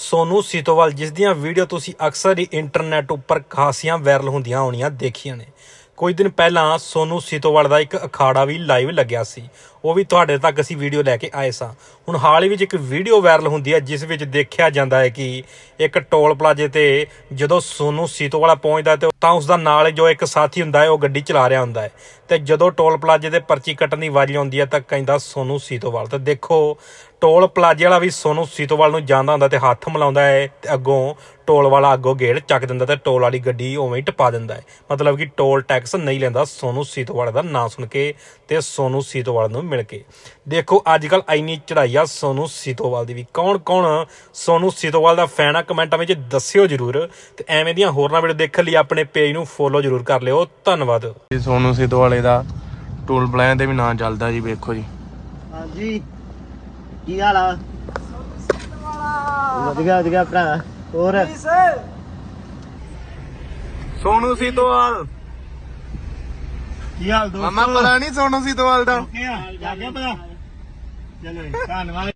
ਸੋਨੂ ਸੀਤੋਵਾਲ, ਜਿਸ ਦੀਆਂ ਵੀਡੀਓ ਤੁਸੀਂ ਅਕਸਰ ਹੀ ਇੰਟਰਨੈਟ ਉੱਪਰ ਖਾਸੀਆਂ ਵਾਇਰਲ ਹੁੰਦੀਆਂ ਹੋਣੀਆਂ ਦੇਖੀਆਂ ਨੇ। ਕੁਝ ਦਿਨ ਪਹਿਲਾਂ ਸੋਨੂ ਸੀਤੋਵਾਲ ਦਾ ਇੱਕ ਅਖਾੜਾ ਵੀ ਲਾਈਵ ਲੱਗਿਆ ਸੀ। ਉਹ ਵੀ ਤੁਹਾਡੇ ਤੱਕ ਅਸੀਂ ਵੀਡੀਓ ਲੈ ਕੇ ਆਏ ਸਾਂ। ਹੁਣ ਹਾਲ ਹੀ ਵਿੱਚ ਇੱਕ ਵੀਡੀਓ ਵਾਇਰਲ ਹੁੰਦੀ ਹੈ, ਜਿਸ ਵਿੱਚ ਦੇਖਿਆ ਜਾਂਦਾ ਹੈ ਕਿ ਇੱਕ ਟੋਲ ਪਲਾਜ਼ੇ ਤੇ ਜਦੋਂ ਸੋਨੂ ਸੀਤੋਵਾਲ ਪਹੁੰਚਦਾ ਤੇ ਤਾਂ ਉਸ ਦਾ ਨਾਲ ਜੋ ਇੱਕ ਸਾਥੀ ਹੁੰਦਾ ਹੈ, ਉਹ ਗੱਡੀ ਚਲਾ ਰਿਹਾ ਹੁੰਦਾ ਹੈ। ਤੇ ਜਦੋਂ ਟੋਲ ਪਲਾਜ਼ੇ ਤੇ ਪਰਚੀ ਕੱਟਣ ਦੀ ਵਾਰੀ ਆਉਂਦੀ ਹੈ ਤਾਂ ਕਹਿੰਦਾ ਸੋਨੂ ਸੀਤੋਵਾਲ, ਤੇ ਦੇਖੋ, ਟੋਲ ਪਲਾਜ਼ੇ ਵਾਲਾ ਵੀ ਸੋਨੂ ਸੀਤੋਵਾਲ ਨੂੰ ਜਾਂਦਾ ਹੁੰਦਾ ਤੇ ਹੱਥ ਮਿਲਾਉਂਦਾ ਹੈ ਤੇ ਅੱਗੋਂ ਟੋਲ ਵਾਲਾ ਅੱਗੋਂ ਗੇਟ ਚੱਕ ਦਿੰਦਾ ਤੇ ਟੋਲ ਵਾਲੀ ਗੱਡੀ ਉਵੇਂ ਹੀ ਟਪਾ ਦਿੰਦਾ ਹੈ। ਮਤਲਬ ਕਿ ਟੋਲ ਟੈਕਸ ਨਹੀਂ ਲੈਂਦਾ ਸੋਨੂ ਸੀਤੋਵਾਲ ਦਾ ਨਾਂ ਸੁਣ ਕੇ ਤੇ ਸੋਨੂ ਸੀਤੋਵਾਲ ਨੂੰ ਮਿਲ ਕੇ। ਦੇਖੋ ਅੱਜ ਕੱਲ ਇੰਨੀ ਚੜਾਈ ਆ ਸੋਨੂ ਸੀਤੋਵਾਲ ਦੀ ਵੀ। ਕੌਣ ਕੌਣ ਸੋਨੂ ਸੀਤੋਵਾਲ ਦਾ ਫੈਨ ਆ ਕਮੈਂਟਾਂ ਵਿੱਚ ਦੱਸਿਓ ਜਰੂਰ ਤੇ ਐਵੇਂ ਦੀਆਂ ਹੋਰਨਾਂ ਵੀਡੀਓ ਦੇਖਣ ਲਈ ਆਪਣੇ ਪੇਜ ਨੂੰ ਫੋਲੋ ਜਰੂਰ ਕਰ ਲਿਓ। ਧੰਨਵਾਦ। ਸੋਨੂ ਸਿੱਧੂ ਵਾਲੇ ਦਾ ਟੋਲ ਪਲਾਜ਼ਾ ਤੇ ਵੀ ਨਾਂ ਚੱਲਦਾ ਜੀ ਵੇਖੋ ਜੀ। ਹਾਂਜੀ। ਕੀ ਹਾਲ ਆ? ਵਧੀਆ ਵਧੀਆ ਭਰਾ। ਹੋਰ। ਸੋਨੂ ਸਿੱਧੂਵਾਲ ਕੀ ਹਾਲ ਦੋਸਤ? ਮਾਮਾ ਪਤਾ ਨਹੀਂ ਸੋਨੂ ਸਿੱਧੂਵਾਲ ਦਾ? ਆ ਜਾ ਗਿਆ ਪਤਾ ਚਲੋ ਧੰਨਵਾਦ।